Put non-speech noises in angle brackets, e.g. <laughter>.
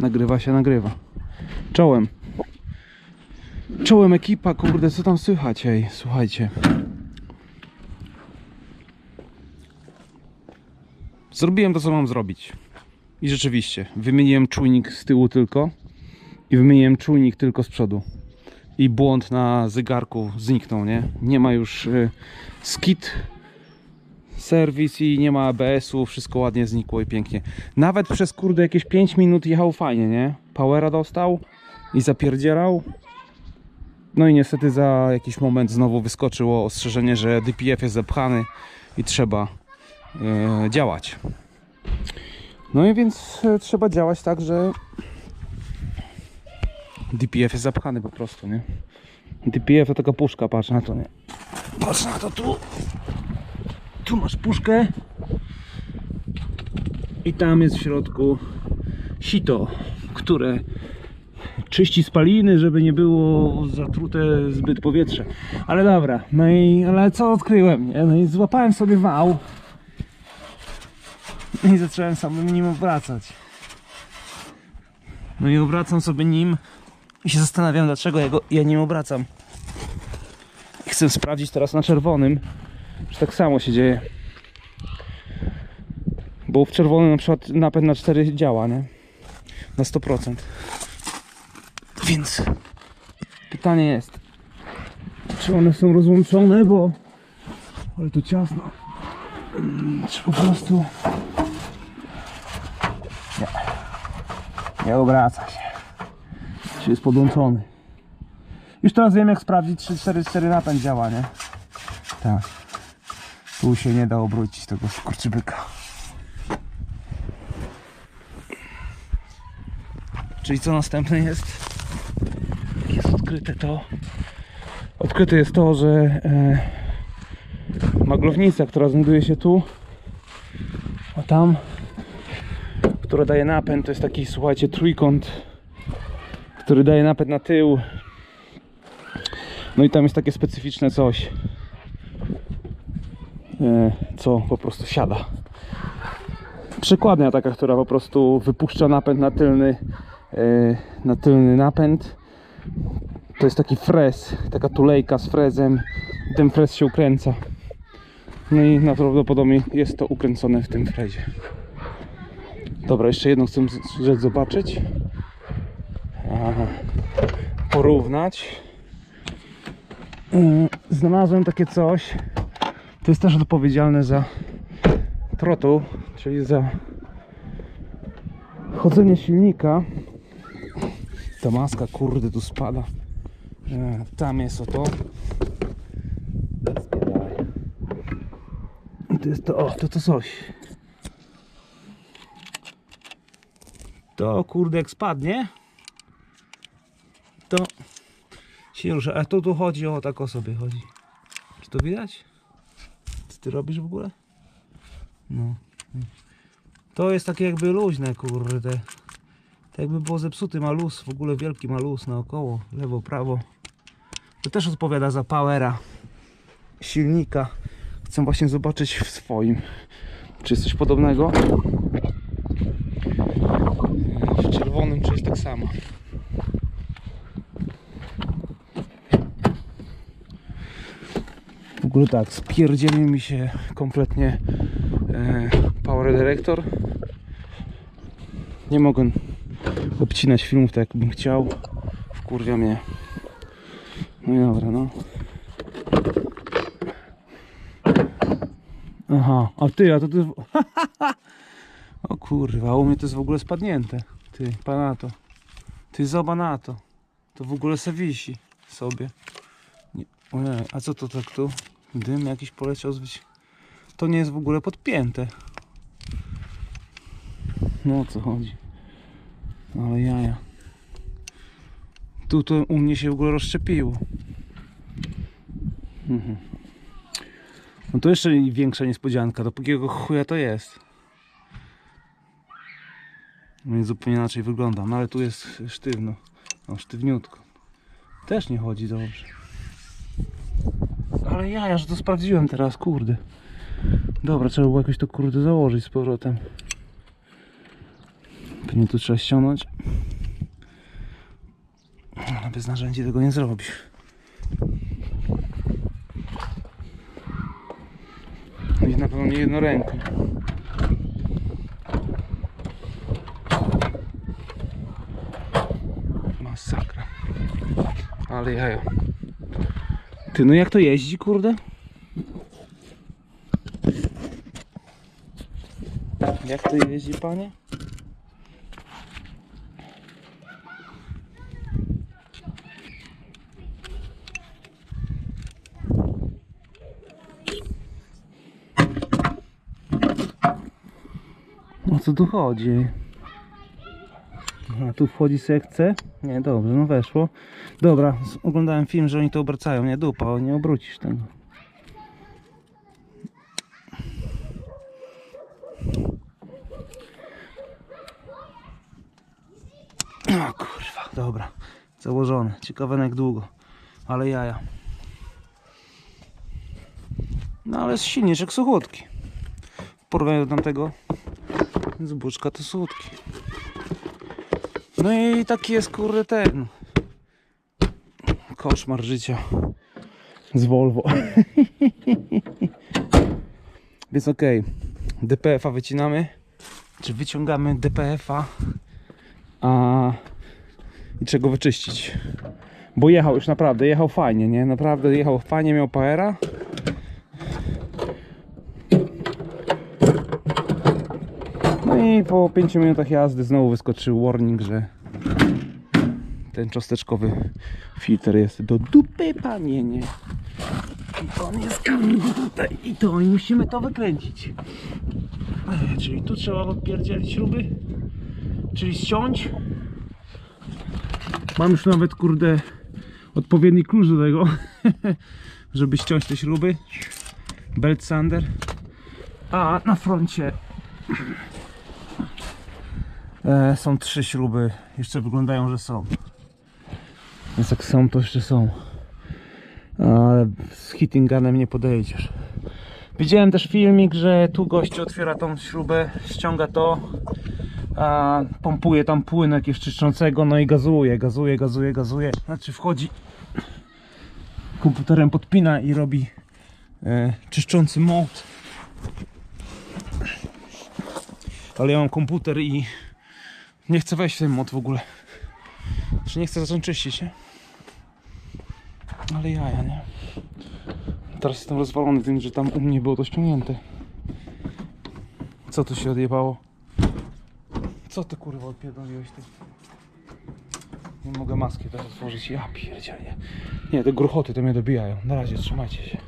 Nagrywa się, nagrywa. Czołem. Czołem ekipa, kurde, co tam słychać, ej, słuchajcie. Zrobiłem to, co mam zrobić. I rzeczywiście, wymieniłem czujnik z tyłu tylko i wymieniłem czujnik tylko z przodu. I błąd na zegarku zniknął, nie? Nie ma już y, skit, serwis i nie ma ABS-u, wszystko ładnie znikło i pięknie. Nawet przez kurde jakieś 5 minut jechał fajnie, nie? Powera dostał i zapierdzierał. No i niestety za jakiś moment znowu wyskoczyło ostrzeżenie, że DPF jest zapchany i trzeba e, działać. No i więc e, trzeba działać tak, że DPF jest zapchany po prostu, nie? DPF to taka puszka, patrz na to, nie? Patrz na to tu! Tu masz puszkę i tam jest w środku sito, które czyści spaliny, żeby nie było zatrute zbyt powietrze. Ale dobra, no i ale co odkryłem? Nie? No i złapałem sobie wał i zacząłem sobie nim obracać. No i obracam sobie nim i się zastanawiam dlaczego ja, go, ja nim obracam. Chcę sprawdzić teraz na czerwonym, że tak samo się dzieje. Bo w czerwonym na przykład napęd na 4 działa, nie? Na 100%. Więc pytanie jest, czy one są rozłączone, bo ale tu ciasno. Mm, Czy po prostu nie, nie obraca się. Czy jest podłączony. Już teraz wiem jak sprawdzić, czy 4.4 napęd działa, nie? Tak. Tu się nie da obrócić tego skurczybyka. Czyli co następne jest? Jest odkryte to. Odkryte jest to, że e, maglownica, która znajduje się tu, a tam, która daje napęd, to jest taki, słuchajcie, trójkąt, który daje napęd na tył. No i tam jest takie specyficzne coś, co po prostu siada. Przekładnia taka, która po prostu wypuszcza napęd na tylny, e, na tylny napęd. To jest taki frez, taka tulejka z frezem. Ten frez się ukręca. No i najprawdopodobniej jest to ukręcone w tym frezie. Dobra, jeszcze jedną chcę rzecz zobaczyć. Porównać. Yy, Znalazłem takie coś. To jest też odpowiedzialne za throttle, czyli za chodzenie silnika. Ta maska, kurde, tu spada. E, Tam jest oto. I to jest to, o, to to coś. To kurde, jak spadnie, to się rusza. A to tu chodzi, o tak o sobie chodzi. Czy to widać? Ty robisz w ogóle? No. To jest takie jakby luźne, kurde. Tak jakby było zepsuty ma luz, w ogóle wielki ma luz naokoło, lewo, prawo. To też odpowiada za powera silnika. Chcę właśnie zobaczyć w swoim, czy jest coś podobnego. W czerwonym, czy jest tak samo. Ogóle tak, spierdzielił mi się kompletnie e, Power Director. Nie mogę obcinać filmów tak jakbym chciał. Wkurwia mnie. No i dobra, no. Aha, a ty, a to ty... <laughs> o kurwa, u mnie to jest w ogóle spadnięte. Ty, pana to. Ty zoba na to. To w ogóle se wisi sobie. Nie, ojej, a co to tak tu? Dym jakiś poleciał zbyć. To nie jest w ogóle podpięte. No o co chodzi? Ale jaja. Tu to u mnie się w ogóle rozszczepiło. Mhm. No to jeszcze większa niespodzianka. Do jakiego chuja to jest? No i zupełnie inaczej wygląda. No ale tu jest sztywno. No sztywniutko. Też nie chodzi dobrze. Ale jaja, że to sprawdziłem teraz, kurde. Dobra, trzeba było jakoś to kurde założyć z powrotem. Pewnie tu trzeba ściągnąć. Ale bez narzędzi tego nie zrobisz. I na pewno nie jedną ręką. Masakra. Ale jajo. Ty, no jak to jeździ, kurde? Jak to jeździ, panie? O co tu chodzi? A tu wchodzi sekcja? Nie, dobrze, no weszło. Dobra, oglądałem film, że oni to obracają. Nie dupa, nie obrócisz tego. O kurwa, dobra. Założone. Ciekawe jak długo. Ale jaja. No ale jest silniejszy suchutki. W porównaniu do tamtego z buczka to słodki. No i taki jest kurde ten koszmar życia z Volvo. <laughs> Więc okej, DPF-a wycinamy, czy wyciągamy DPF-a, a i czego wyczyścić. Bo jechał już naprawdę, jechał fajnie, nie? Naprawdę jechał fajnie, miał powera. No i po 5 minutach jazdy znowu wyskoczył warning, że ten cząsteczkowy filtr jest do dupy, panie, nie? I on jest tutaj i to i musimy to wykręcić. Czyli tu trzeba odpierdzielić śruby, czyli ściąć. Mam już nawet kurde odpowiedni klucz do tego, <laughs> żeby ściąć te śruby. Belt sander. A na froncie E, są trzy śruby, jeszcze wyglądają, że są. Więc jak są, to jeszcze są. Ale z hitting gunem nie podejdziesz. Widziałem też filmik, że tu gościu otwiera tą śrubę, ściąga to, a pompuje tam płyn jakiegoś czyszczącego, no i gazuje, gazuje, gazuje, gazuje. Znaczy wchodzi komputerem podpina i robi e, czyszczący moc. Ale ja mam komputer i nie chcę wejść w ten mod w ogóle. Czy nie chcę zacząć czyścić, nie? Ale jaja, nie? Teraz jestem rozwalony tym, że tam u mnie było to ściągnięte. Co tu się odjebało? Co ty kurwa odpierdoliłeś ty? Nie mogę maski teraz otworzyć. Ja pierdzielnie. Nie, te gruchoty to mnie dobijają. Na razie, trzymajcie się.